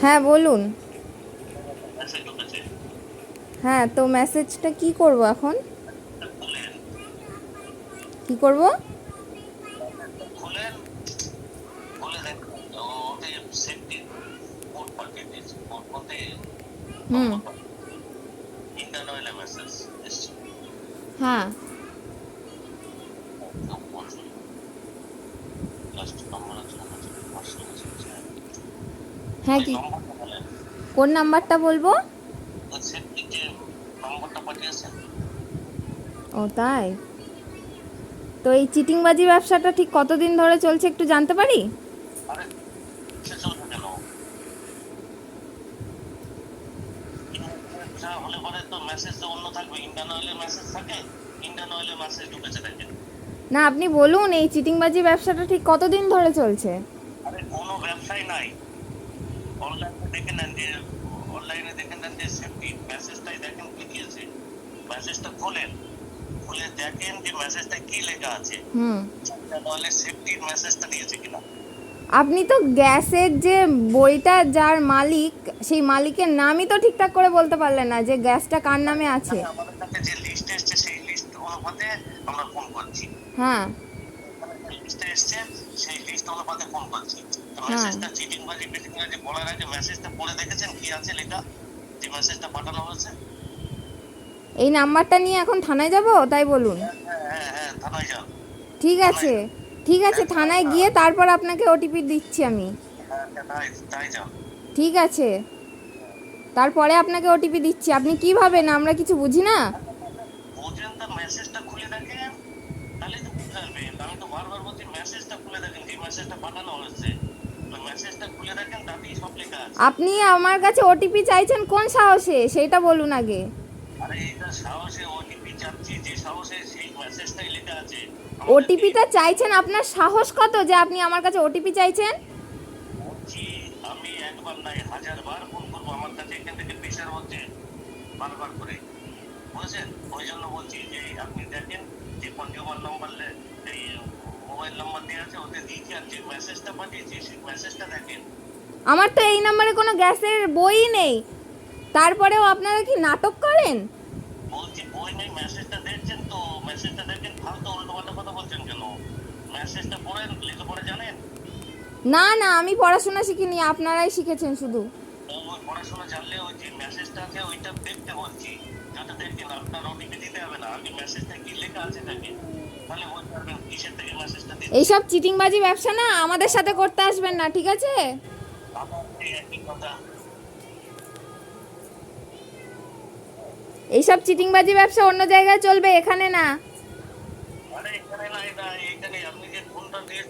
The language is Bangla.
হ্যাঁ বলুন। হ্যাঁ তো মেসেজটা কি করব এখন? কি করব? হুম। হ্যাঁ। লাস্ট নাম্বার আছে পাঁচশো মেসেজ হ্যাঁ কি কোন নাম্বারটা বলব? পাঠিয়েছেন। ও তাই? তো এই চিটিংবাজি ব্যবসাটা ঠিক কতদিন ধরে চলছে একটু জানতে পারি? না। আপনি বলুন এই চিটিংবাজি ব্যবসাটা ঠিক কতদিন ধরে চলছে? আরে কোনো ব্যবসায় নাই। অনলাইনে দেখে নেন যে অনলাইনে দেখে নেন যে সেফটি মেসেজটাই দেখেন কি দিয়েছে মেসেজটা খোলেন খুলে দেখেন যে মেসেজটা কি লেখা আছে। সেফটির মেসেজটা দিয়েছে কিনা। আপনি তো গ্যাসের যে বইটা যার মালিক সেই মালিকের নামই তো ঠিকঠাক করে বলতে পারলেন না যে গ্যাসটা কার নামে আছে। আমাদের কাছে যে লিস্ট এসছে সেই লিস্ট অনুপাতে আমরা ফোন করছি। হ্যাঁ। লিস্টে এসছে সেই লিস্ট অনুপাতে ফোন করছি। হ্যাঁ। মেসেজটা চিটিং পিটিং বাজি বলার আগে মেসেজটা পড়ে দেখেছেন? কি আছে লেখা? যে মেসেজটা পাঠানো হয়েছে? এই নাম্বারটা নিয়ে এখন থানায় যাব? তাই বলুন। হ্যাঁ হ্যাঁ হ্যাঁ থানায় যান ঠিক আছে। ঠিক আছে থানায় গিয়ে তারপর আপনাকে ওটিপি দিচ্ছি আমি। হ্যাঁ হ্যাঁ, ঠিক আছে। তারপরে আপনাকে ওটিপি দিচ্ছি। আপনি কি ভাবেন? আমরা কিছু বুঝি না? মেসেজটা খুলে দেখেন। তাহলে তো বুঝতে পারবেন আমি তো বারবার বলছি মেসেজটা খুলে দেখেন যে মেসেজটা পাঠানো হয়েছে। আপনি আমার কাছে ওটিপি চাইছেন কোন সাহসে? সেইটা বলুন আগে। ওটিপিটা চাইছেন আপনার সাহস কত যে আপনি আমার কাছে ওটিপি চাইছেন? বলছি আমি একবার নাই হাজার বার ফোন করব আমার কাছে এখান থেকে প্রেশার হচ্ছে বারবার করে। বুঝেছেন? ওই জন্য বলছি যে আপনি দেখেন যে কনজিউমার নাম্বার মোবাইল নাম্বার দেওয়া আছে ওতে দিয়েছি আর যে মেসেজটা পাঠিয়েছি সেই মেসেজটা দেখেন। আমার তো এই নাম্বারে কোনো গ্যাসের বই নেই। তারপরেও আপনারা কি নাটক করেন? বলছি বই নেই মেসেজটা দেখছেন তো মেসেজটা দেখেন ফালতু উল্টো কথা বলছেন কেন? মেসেজটা পড়েন লেখাপড়া জানেন? না না আমি পড়াশোনা শিখিনি আপনারাই শিখেছেন শুধু। পড়াশোনা জানলে ওই যে মেসেজটা আছে ওইটা দেখতে বলছি। দেখেন আপনার ওটিপি দিতে হবে না। আগে মেসেজটা কি লেখা আছে দেখেন তাহলে বলতে পারবেন কিসের থেকে মেসেজটা দিতে এইসব চিটিংবাজি ব্যবসা না আমাদের সাথে করতে আসবেন না ঠিক আছে? এইসব চিটিংবাজি ব্যবসা অন্য জায়গায় চলবে এখানে না। আরে এখানে না এটা এখানে আপনি যে ফোনটা দিয়ে